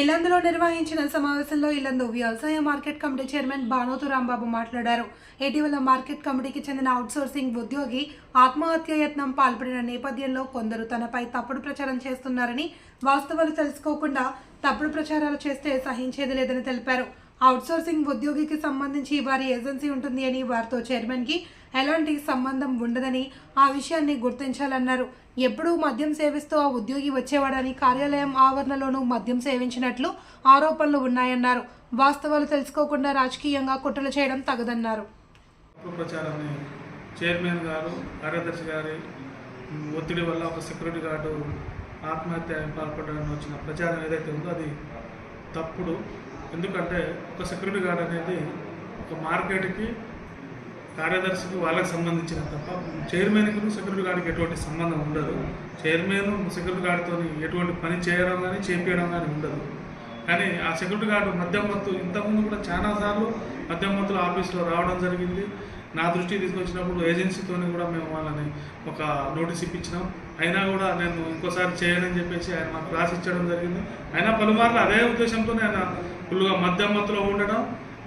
ఇల్లందులో నిర్వహించిన సమావేశంలో ఇల్లందు వ్యవసాయ market committee chairman Banothu Rambabu మాట్లాడారు. ఇటీవల మార్కెట్ కమిటీకి చెందిన అవుట్సోర్సింగ్ ఉద్యోగి ఆత్మహత్య యత్నం పాల్పడిన నేపథ్యంలో కొందరు తనపై తప్పుడు ప్రచారం చేస్తున్నారని వాస్తవాలు తెలుసుకోకుండా తప్పుడు ప్రచారాలు చేస్తే సహించేది లేదని తెలిపారు. అవుట్సోర్సింగ్ ఉద్యోగికి సంబంధించి వారి ఏజెన్సీ ఉంటుంది అని వారితో చైర్మన్కి ఎలాంటి సంబంధం ఉండదని ఆ విషయాన్ని గుర్తించాలన్నారు. ఎప్పుడూ మద్యం సేవిస్తూ ఆ ఉద్యోగి వచ్చేవాడని కార్యాలయం ఆవరణలోనూ మద్యం సేవించినట్లు ఆరోపణలు ఉన్నాయన్నారు. వాస్తవాలు తెలుసుకోకుండా రాజకీయంగా కుట్రలు చేయడం తగదన్నారు. చైర్మన్ గారు కార్యదర్శి గారి ఒత్తిడి వల్ల ఒక సెక్యూరిటీ గార్డు ఆత్మహత్య పాల్పడడానికి వచ్చిన ప్రచారం ఏదైతే ఉందో అది తప్పుడు. ఎందుకంటే ఒక సెక్యూరిటీ గార్డ్ అనేది ఒక మార్కెట్కి కార్యదర్శికి వాళ్ళకి సంబంధించిన తప్ప చైర్మన్కి సెక్యూరిటీ గార్డ్కి ఎటువంటి సంబంధం ఉండదు. చైర్మన్ సెక్యూరిటీ గార్డ్తో ఎటువంటి పని చేయడం కానీ చేపించడం కానీ ఉండదు. కానీ ఆ సెక్యూరిటీ గార్డు మద్యం మత్తు ఇంతకుముందు కూడా చాలాసార్లు మద్యం మత్తుల ఆఫీస్లో రావడం జరిగింది. నా దృష్టికి తీసుకొచ్చినప్పుడు ఏజెన్సీతో కూడా మేము వాళ్ళని ఒక నోటీస్ ఇప్పించినాం. అయినా కూడా నేను ఇంకోసారి చేయనని చెప్పేసి ఆయన మాకు క్లాస్ ఇచ్చడం జరిగింది. అయినా పలుమార్లు అదే ఉద్దేశంతోనే ఆయన ఫుల్గా మధ్య మత్తులో ఉండడం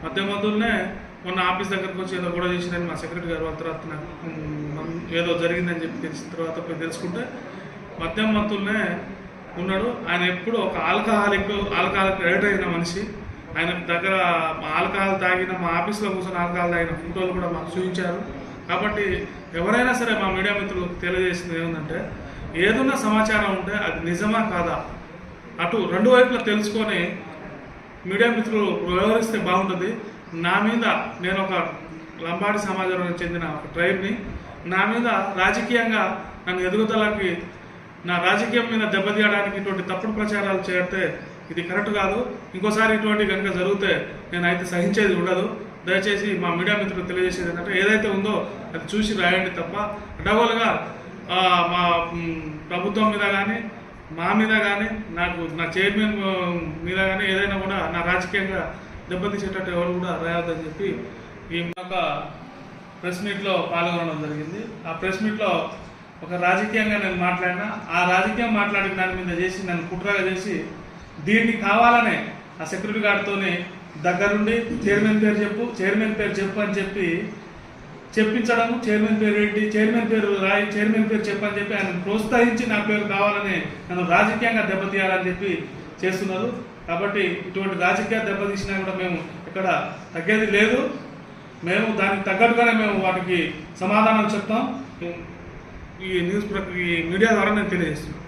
మధ్య మత్తులనే మొన్న ఆఫీస్ దగ్గరకు వచ్చి ఏదో కూడా చేసినని మా సెక్రటరీ గారు తర్వాత నాకు ఏదో జరిగిందని చెప్పి తెలిసిన తర్వాత పోయి తెలుసుకుంటే మద్యం మత్తులనే ఉన్నాడు. ఆయన ఎప్పుడు ఒక ఆల్కహాలిక్ ఆల్కహాలిక్ ఎడిట్ అయిన మనిషి. ఆయన దగ్గర ఆల్కహాల్ తాగిన మా ఆఫీస్లో కూర్చొని ఆల్కహాల్ తాగిన ఫోటోలు కూడా మాకు చూపించారు. కాబట్టి ఎవరైనా సరే మా మీడియా మిత్రులకు తెలియజేసింది ఏముందంటే ఏదన్నా సమాచారం ఉంటే అది నిజమా కాదా? అటు రెండు వైపులా తెలుసుకొని మీడియా మిత్రులు వ్యవహరిస్తే బాగుంటుంది. నా మీద నేను ఒక లంబాడి సమాజానికి చెందిన ఒక ట్రైబ్ని నా మీద రాజకీయంగా నన్ను ఎదుగుదలకి నా రాజకీయం మీద దెబ్బతీయడానికి ఇటువంటి తప్పుడు ప్రచారాలు చేస్తే ఇది కరెక్ట్ కాదు. ఇంకోసారి ఇటువంటి కనుక జరిగితే నేను అయితే సహించేది ఉండదు. దయచేసి మా మీడియా మిత్రులు తెలియజేసేది ఏంటంటే ఏదైతే ఉందో అది చూసి రాయండి తప్ప డబల్గా మా ప్రభుత్వం మీద కానీ మా మీద కానీ నాకు నా చైర్మన్ మీద కానీ ఏదైనా కూడా నా రాజకీయంగా దెబ్బతీసేటట్టు ఎవరు కూడా రాయొద్దని చెప్పి ఈ ఒక ప్రెస్ మీట్లో పాల్గొనడం జరిగింది. ఆ ప్రెస్ మీట్లో ఒక రాజకీయంగా నేను మాట్లాడినా ఆ రాజకీయం మాట్లాడిన దాని మీద చేసి నన్ను కుట్రగా చేసి దీన్ని కావాలనే ఆ సెక్యూరిటీ గార్డ్తోనే దగ్గరుండి చైర్మన్ పేరు చెప్పు చైర్మన్ పేరు చెప్పు అని చెప్పి చెప్పించడము. చైర్మన్ పేరు ఏంటి? చైర్మన్ పేరు రాయి చైర్మన్ పేరు చెప్పని చెప్పి ఆయన ప్రోత్సహించి నా పేరు కావాలని నన్ను రాజకీయంగా దెబ్బతీయాలని చెప్పి చేస్తున్నారు. కాబట్టి ఇటువంటి రాజకీయ దెబ్బతీసినా కూడా మేము ఇక్కడ తగ్గేది లేదు. మేము దానికి తగ్గట్టుగానే మేము వాటికి సమాధానం చెప్తాం. ఈ న్యూస్ ఈ మీడియా ద్వారా నేను తెలియజేస్తున్నాను.